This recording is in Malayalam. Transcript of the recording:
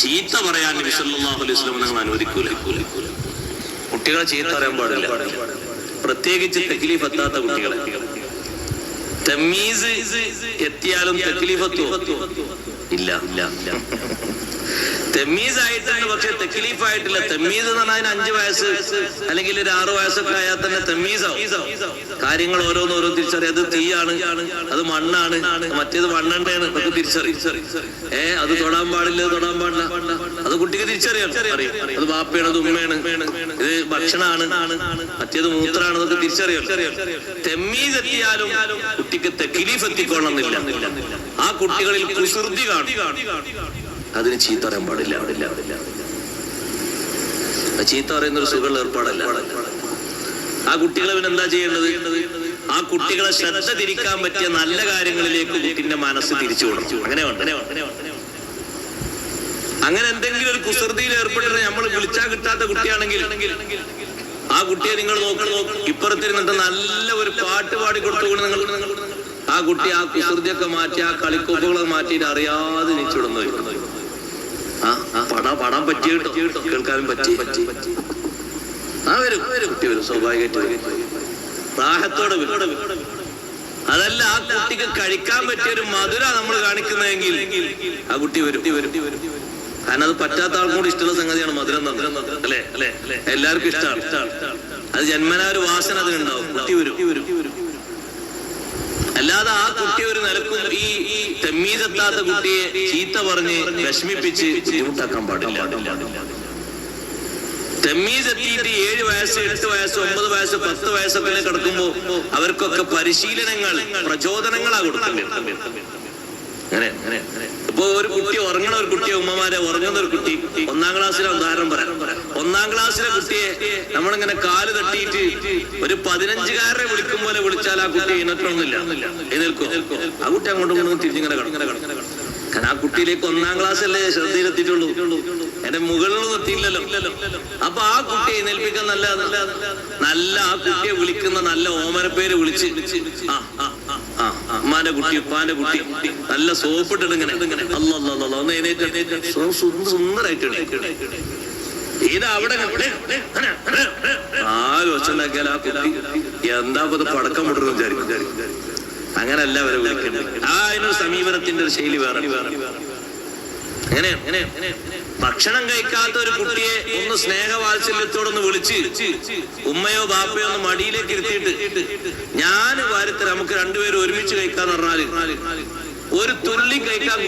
ചീത്ത പറയാൻ നബി സല്ലല്ലാഹു അലൈഹി വസല്ലം നിങ്ങൾ അനുവദിക്കൂല. കുട്ടികളെ ചീത്ത പറയാൻ പാടില്ല. പ്രത്യേകിച്ച് തക്ലീഫ് എത്താത്ത കുട്ടികളെ. തമ്മീസ് എത്തിയാലും തക്ലീഫ് ഇല്ല ഇല്ല. തെമ്മീസ് ആയിട്ടുണ്ട് പക്ഷെ തെക്കിലീഫ് ആയിട്ടില്ല തെമ്മീസ് എന്ന് പറഞ്ഞാൽ അഞ്ച് വയസ്സ് അല്ലെങ്കിൽ ഒരു ആറു വയസ്സൊക്കെ ആയാൽ തന്നെ തെമ്മീസാവും. കാര്യങ്ങൾ ഓരോന്ന് ഓരോ തിരിച്ചറിയാം. അത് തീയാണ് അത് മണ്ണാണ് മറ്റേത് മണ്ണെണ്ണയാണ് നമുക്ക് തിരിച്ചറിയും. ഏ അത് തൊടാൻ പാടില്ല തൊടാൻ പാടില്ല. അത് കുട്ടിക്ക് തിരിച്ചറിയാം അത് ബാപ്പയാണ് അത് ഉമ്മയാണ്. ഇത് ഭക്ഷണമാണ് മറ്റേത് മൂത്രാണ് അതൊക്കെ തിരിച്ചറിയാം തെമ്മീസ് എത്തിയാലും കുട്ടിക്ക് തെക്കിലീഫ് എത്തിക്കൊള്ളുന്നില്ല ആ കുട്ടികളിൽ കുസൃതി കാണും. അതിന് ചീത്ത പറയാൻ പാടില്ല. ചീത്ത പറയുന്ന ഒരു സുഖമുള്ള ഏർപ്പാടല്ല. ആ കുട്ടികളെ എന്താ ചെയ്യേണ്ടത്? ആ കുട്ടികളെ ശ്രദ്ധ തിരിക്കാൻ പറ്റിയ നല്ല കാര്യങ്ങളിലേക്ക് കുട്ടിന്റെ മനസ്സ് തിരിച്ചു കൊടുക്കും അങ്ങനെ അങ്ങനെ എന്തെങ്കിലും ഒരു കുസൃതിയിൽ ഏർപ്പെട്ടിട്ട് നമ്മൾ വിളിച്ചാൽ കിട്ടാത്ത കുട്ടിയാണെങ്കിൽ ആ കുട്ടിയെ നിങ്ങൾ നോക്കണം ഇപ്പുറത്തിരുന്നിട്ട് നല്ല ഒരു പാട്ട് പാടി കൊടുത്തുകൊണ്ട് നിങ്ങൾ ആ കുട്ടി ആ കുസൃതിയൊക്കെ മാറ്റി ആ കളിക്കോപ്പുകളെ മാറ്റിയിട്ട് അറിയാതെ നീച്ചിടുന്നു പടാ പാടാൻ പറ്റിയ കേൾക്കാനും പറ്റി പറ്റി ആ വരും കുട്ടി വരും സ്വാഭാവികമായിട്ട്. പ്രാഹത്തോടെ വരും. അതല്ല ആ കുട്ടിക്ക് കഴിക്കാൻ പറ്റിയ ഒരു മധുര നമ്മൾ കാണിക്കുന്നതെങ്കിൽ ആ കുട്ടി വരും. കാരണം അത് പറ്റാത്ത ആൾക്കും കൂടി ഇഷ്ടമുള്ള സംഗതിയാണ് മധുരം എന്നത്. അല്ലേ? അല്ലേ? എല്ലാവർക്കും ഇഷ്ടമാണ്. അത് ജന്മനാ ഒരു വാസന അതിനുണ്ടാവും. കുട്ടി വരും. അല്ലാതെ ആ കുട്ടി ഒരു നിലക്കും ഈ തെമ്മീതെത്താത്ത കുട്ടിയെ ചീത്ത പറഞ്ഞ് വിഷമിപ്പിച്ച് ബുദ്ധിമുട്ടാക്കാൻ പാടില്ല. തെമ്മീസ് എത്തിയിട്ട് ഏഴ് വയസ്സ് എട്ട് വയസ്സ് ഒമ്പത് വയസ്സ് പത്ത് വയസ്സൊക്കെ കിടക്കുമ്പോ അവർക്കൊക്കെ പരിശീലനങ്ങൾ പ്രചോദനങ്ങളാ കൊടുക്കേണ്ടത്. അങ്ങനെ ഇപ്പൊ ഒരു കുട്ടി ഉറങ്ങണ ഒരു കുട്ടിയെ ഉമ്മമാരെ ഉറങ്ങുന്ന ഒരു കുട്ടി ഒന്നാം ക്ലാസ്സിലെ ഉദാഹരണം പറയാം. ഒന്നാം ക്ലാസ്സിലെ കുട്ടിയെ നമ്മളിങ്ങനെ കാൽ തട്ടിയിട്ട് ഒരു പതിനഞ്ചുകാരനെ വിളിക്കും പോലെ വിളിച്ചാൽ ആ കുട്ടി എഴുന്നേറ്റൊന്നുമില്ല എഴുന്നേൽക്കും? ആ കുട്ടി അങ്ങോട്ടും ഇങ്ങോട്ടും തിരിഞ്ഞിങ്ങനെ കിടക്കും. കാരണം ആ കുട്ടിയിലേക്ക് ഒന്നാം ക്ലാസ് അല്ലേ ശ്രദ്ധയിലെത്തിയിട്ടുള്ളൂ. എന്റെ മുകളിലൊന്നും എത്തിയില്ലല്ലോ. അപ്പൊ ആ കുട്ടിയെ എഴുന്നേൽപ്പിക്കാൻ നല്ല നല്ല ആ കുട്ടിയെ വിളിക്കുന്ന നല്ല ഓമന പേര് വിളിച്ച് ആ ആ ആ, കുട്ടി ഉപ്പാന്റെ കുട്ടി നല്ല സോപ്പിട്ടിട്ട് ഇങ്ങനെ അല്ല? അവിടെ ആ കുട്ടി എന്താ പടക്കം വിടുന്നു വിചാരിക്കും. അങ്ങനല്ല അവരെ വിളിക്കുന്നത് ആ അതിനൊരു സമീപനത്തിന്റെ ഒരു ശൈലി വേറെ. അങ്ങനെ ഭക്ഷണം കഴിക്കാത്ത ഒരു കുട്ടിയെ ഒന്ന് സ്നേഹവാത്സല്യത്തോടൊന്ന് വിളിച്ച് ഉമ്മയോ ബാപ്പയോ ഒന്ന് മടിയിലേക്ക് ഇരുത്തിയിട്ട് ഞാൻ വാരത്തിൽ നമുക്ക് രണ്ടുപേരും ഒരുമിച്ച് കഴിക്കാന്ന് പറഞ്ഞാൽ ഒരു തുള്ളി കഴിക്കാൻ